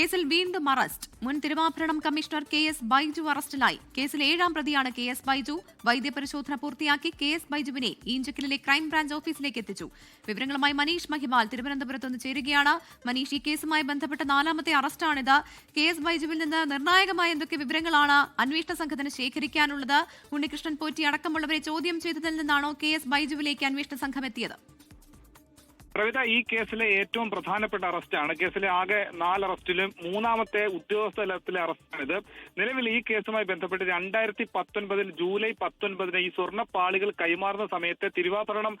കേസിൽ വീണ്ടും അറസ്റ്റ്. മുൻ തിരുവാഭരണം കമ്മീഷണർ കെ എസ് ബൈജു അറസ്റ്റിലായി. കേസിൽ ഏഴാം പ്രതിയാണ് കെ എസ് ബൈജു. വൈദ്യപരിശോധന പൂർത്തിയാക്കി കെ എസ് ബൈജുവിനെ ഈഞ്ചക്കലിലെ ക്രൈംബ്രാഞ്ച് ഓഫീസിലേക്ക് എത്തിച്ചു. വിവരങ്ങളുമായി മനീഷ് മഹിമാൽ തിരുവനന്തപുരത്ത് നിന്ന് ചേരുകയാണ്. മനീഷ് ഈ കേസുമായി ബന്ധപ്പെട്ട നാലാമത്തെ അറസ്റ്റാണിത്. കെ എസ് ബൈജുവിൽ നിന്ന് നിർണായകമായ എന്തൊക്കെ വിവരങ്ങളാണ് അന്വേഷണ സംഘത്തിന് ശേഖരിക്കാനുള്ളത്? ഉണ്ണികൃഷ്ണൻ പോറ്റി അടക്കമുള്ളവരെ ചോദ്യം ചെയ്തതിൽ നിന്നാണോ കെ എസ് ബൈജുവിലേക്ക് അന്വേഷണ സംഘം എത്തിയത്? പ്രവിത ഈ കേസിലെ ഏറ്റവും പ്രധാനപ്പെട്ട അറസ്റ്റാണ്. കേസിലെ ആകെ നാല് അറസ്റ്റിലും മൂന്നാമത്തെ ഉദ്യോഗസ്ഥ തലത്തിലെ അറസ്റ്റാണ് ഇത് നിലവിൽ ഈ കേസുമായി ബന്ധപ്പെട്ട് രണ്ടായിരത്തി പത്തൊൻപതിൽ ജൂലൈ പത്തൊൻപതിന് ഈ സ്വർണപ്പാളികൾ കൈമാറുന്ന സമയത്തെ തിരുവാഭരണം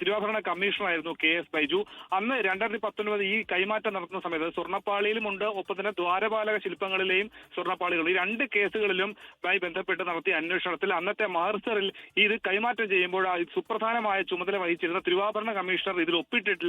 തിരുവാഭരണ കമ്മീഷണറായിരുന്നു കെ എസ് ബൈജു. അന്ന് രണ്ടായിരത്തി പത്തൊൻപത് ഈ കൈമാറ്റം നടത്തുന്ന സമയത്ത് സ്വർണപ്പാളിയിലുമുണ്ട്. ഒപ്പം തന്നെ ദ്വാരപാലക ശില്പങ്ങളിലെയും സ്വർണപ്പാളികൾ. ഈ രണ്ട് കേസുകളിലും ആയി ബന്ധപ്പെട്ട് നടത്തിയ അന്വേഷണത്തിൽ അന്നത്തെ മഹർസറിൽ ഇത് കൈമാറ്റം ചെയ്യുമ്പോൾ സുപ്രധാനമായ ചുമതല വഹിച്ചിരുന്ന തിരുവാഭരണ കമ്മീഷണർ ഇതിൽ ഒപ്പിട്ടിട്ടില്ല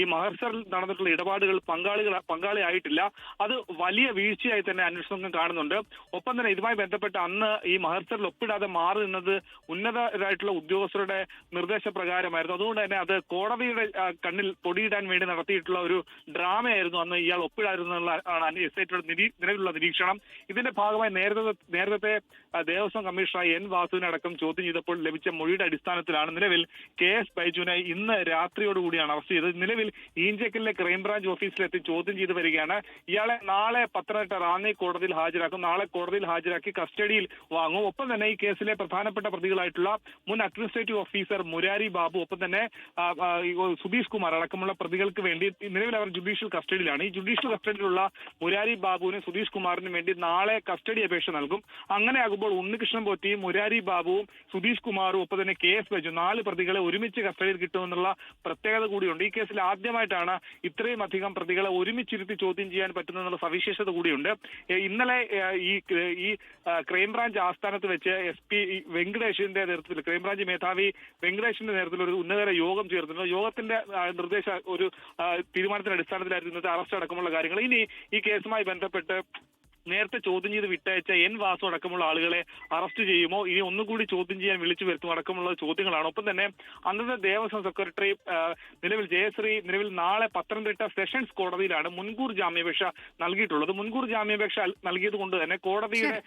ഈ മഹർസറിൽ നടന്നിട്ടുള്ള ഇടപാടുകൾ പങ്കാളികൾ പങ്കാളിയായിട്ടില്ല. അത് വലിയ വീഴ്ചയായി തന്നെ അന്വേഷണം കാണുന്നുണ്ട്. ഒപ്പം തന്നെ ഇതുമായി ബന്ധപ്പെട്ട് അന്ന് ഈ മഹർസറിൽ ഒപ്പിടാതെ മാറി നിന്നത് ഉന്നതരായിട്ടുള്ള ഉദ്യോഗസ്ഥരുടെ നിർദ്ദേശപ്രകാരമായിരുന്നു. അതുകൊണ്ട് തന്നെ അത് കോടതിയുടെ കണ്ണിൽ പൊടിയിടാൻ വേണ്ടി നടത്തിയിട്ടുള്ള ഒരു ഡ്രാമയായിരുന്നു അന്ന് ഇയാൾ ഒപ്പിടാതിരുന്നുള്ള ആണ് എസ് നിലവിലുള്ള നിരീക്ഷണം. ഇതിന്റെ ഭാഗമായി നേരത്തെ നേരത്തെ ദേവസ്വം കമ്മീഷണർ എൻ വാസുവിനെ അടക്കം ചോദ്യം ചെയ്തപ്പോൾ ലഭിച്ച മൊഴിയുടെ അടിസ്ഥാനത്തിലാണ് നിലവിൽ കെ എസ് ബൈജുവിനെ ഇന്ന് രാത്രിയോടുകൂടിയാണ് അറസ്റ്റ് ചെയ്തത് നിലവിൽ ഈഞ്ചക്കലിലെ ക്രൈംബ്രാഞ്ച് ഓഫീസിലെത്തി ചോദ്യം ചെയ്ത് വരികയാണ്. ഇയാളെ നാളെ പത്തനംതിട്ട റാന്നി കോടതിയിൽ ഹാജരാക്കും. നാളെ കോടതിയിൽ ഹാജരാക്കി കസ്റ്റഡിയിൽ വാങ്ങും. ഒപ്പം തന്നെ ഈ കേസിലെ പ്രധാനപ്പെട്ട പ്രതികളായിട്ടുള്ള മുൻ അഡ്മിനിസ്ട്രേറ്റീവ് ഓഫീസർ മുരാരി ബാബു ഒപ്പം തന്നെ സുധീഷ് കുമാർ അടക്കമുള്ള പ്രതികൾക്ക് വേണ്ടി നിലവിൽ അവർ ജുഡീഷ്യൽ കസ്റ്റഡിയിലാണ്. ഈ ജുഡീഷ്യൽ കസ്റ്റഡിയിലുള്ള മുരാരി ബാബുവിന് സുധീഷ് കുമാറിനും വേണ്ടി നാളെ കസ്റ്റഡി അപേക്ഷ നൽകും. അങ്ങനെയാകുമ്പോൾ ഉണ്ണികൃഷ്ണൻ പോറ്റി മുരാരി ബാബുവും സുധീഷ് കുമാറും ഒപ്പം തന്നെ കെ എസ് ബൈജു നാല് പ്രതികളെ ഒരുമിച്ച് കസ്റ്റഡിയിൽ കിട്ടുമെന്നുള്ള പ്രത്യേകത കൂടിയുണ്ട്. ഈ കേസിൽ ആദ്യമായിട്ടാണ് ഇത്രയും അധികം പ്രതികളെ ഒരുമിച്ചിരുത്തി ചോദ്യം ചെയ്യാൻ പറ്റുന്നതെന്നുള്ള സവിശേഷത കൂടിയുണ്ട്. ഇന്നലെ ഈ ഈ ക്രൈംബ്രാഞ്ച് ആസ്ഥാനത്ത് വെച്ച് എസ് പി വെങ്കടേഷിന്റെ നേതൃത്വത്തിൽ ക്രൈംബ്രാഞ്ച് മേധാവി വെങ്കടേഷിന്റെ നേതൃത്വത്തിൽ ഒരു ഉന്നതര യോഗം ചേർന്നിരുന്നു യോഗത്തിന്റെ നിർദ്ദേശ ഒരു തീരുമാനത്തിന്റെ അടിസ്ഥാനത്തിലായിരുന്നു ഇന്നത്തെ അറസ്റ്റ് അടക്കമുള്ള കാര്യങ്ങൾ. ഇനി ഈ കേസുമായി ബന്ധപ്പെട്ട് നേരത്തെ ചോദ്യം ചെയ്ത് വിട്ടയച്ച എൻ വാസു അടക്കമുള്ള ആളുകളെ അറസ്റ്റ് ചെയ്യുമോ? ഇനി ഒന്നും കൂടി ചോദ്യം ചെയ്യാൻ വിളിച്ചു വരുത്തും അടക്കമുള്ള ചോദ്യങ്ങളാണ്. ഒപ്പം തന്നെ അന്നത്തെ ദേവസ്വം സെക്രട്ടറി നിലവിൽ ജയശ്രീ നിലവിൽ നാളെ പത്തനംതിട്ട സെഷൻസ് കോടതിയിലാണ് മുൻകൂർ ജാമ്യാപേക്ഷ നൽകിയിട്ടുള്ളത്. മുൻകൂർ ജാമ്യാപേക്ഷ നൽകിയത് കൊണ്ട് തന്നെ കോടതിയുടെ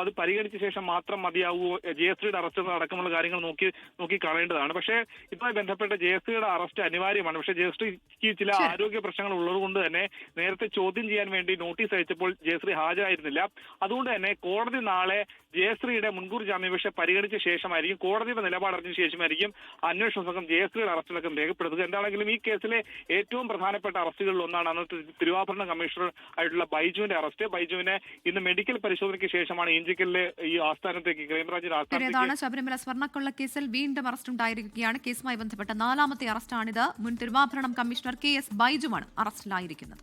അത് പരിഗണിച്ച ശേഷം മാത്രം മതിയാവുമോ ജയശ്രീയുടെ അറസ്റ്റ് അടക്കമുള്ള കാര്യങ്ങൾ നോക്കി നോക്കി കാണേണ്ടതാണ് പക്ഷേ ഇതുമായി ബന്ധപ്പെട്ട ജയശ്രീയുടെ അറസ്റ്റ് അനിവാര്യമാണ്. പക്ഷേ ജയശ്രീക്ക് ചില ആരോഗ്യ പ്രശ്നങ്ങൾ ഉള്ളതുകൊണ്ട് തന്നെ നേരത്തെ ചോദ്യം ചെയ്യാൻ വേണ്ടി നോട്ടീസ് അയച്ചപ്പോൾ ജയശ്രീ ഹാജരായിരുന്നില്ല അതുകൊണ്ട് തന്നെ കോടതി നാളെ ജയശ്രീയുടെ മുൻകൂർ ജാമ്യാപേക്ഷ പരിഗണിച്ച ശേഷമായിരിക്കും കോടതിയുടെ നിലപാടറിഞ്ഞ ശേഷമായിരിക്കും അന്വേഷണ സംഘം ജയശ്രീയുടെ അറസ്റ്റിലൊക്കെ രേഖപ്പെടുത്തുക. എന്താണെങ്കിലും ഈ കേസിലെ ഏറ്റവും പ്രധാനപ്പെട്ട അറസ്റ്റുകളിൽ ഒന്നാണ് അന്നത്തെ തിരുവാഭരണ കമ്മീഷണർ ആയിട്ടുള്ള ബൈജുവിന്റെ അറസ്റ്റ്. ബൈജുവിനെ ഇന്ന് മെഡിക്കൽ പരിശോധനയ്ക്ക് ശേഷമാണ് ഇഞ്ചിക്കലിലെ ഈ ആസ്ഥാനത്തേക്ക് ക്രൈംബ്രാഞ്ചിന്റെ ഏതാണ് ശബരിമല സ്വർണക്കൊള്ള കേസിൽ വീണ്ടും അറസ്റ്റ് ഉണ്ടായിരിക്കുകയാണ് കേസുമായി ബന്ധപ്പെട്ട നാലാമത്തെ അറസ്റ്റാണിത്. മുൻ തിരുവാഭരണം കമ്മീഷണർ കെ എസ് ബൈജുവാണ് അറസ്റ്റിലായിരിക്കുന്നത്.